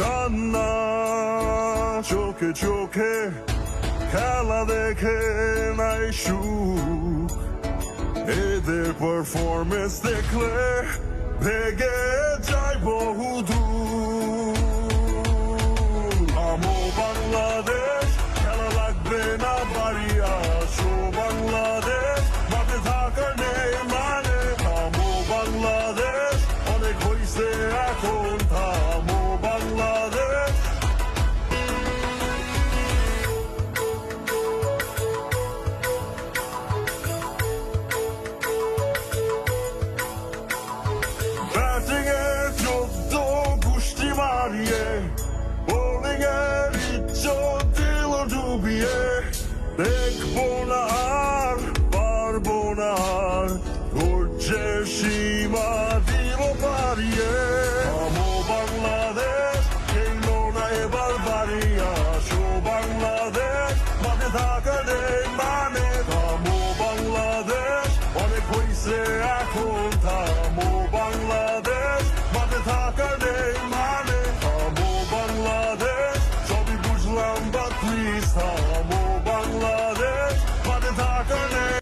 কান্না চোখে চোখে, খেলা দেখে নাই সুখ। এদের পারফরমেন্স দেখলে ভেগে যায় বহু দূর। আমো বাংলাদেশ, খেলা লাগবে না বাড়ি, আসো বাংলা ডুবিয়ে দেখব না আর, পারব না আর। ঘটছে সীমা দিব পারিয়ে আমো বাংলাদেশ, খেলো না এবার বাড়ি আসো। বাংলাদেশ মাঠে থাকা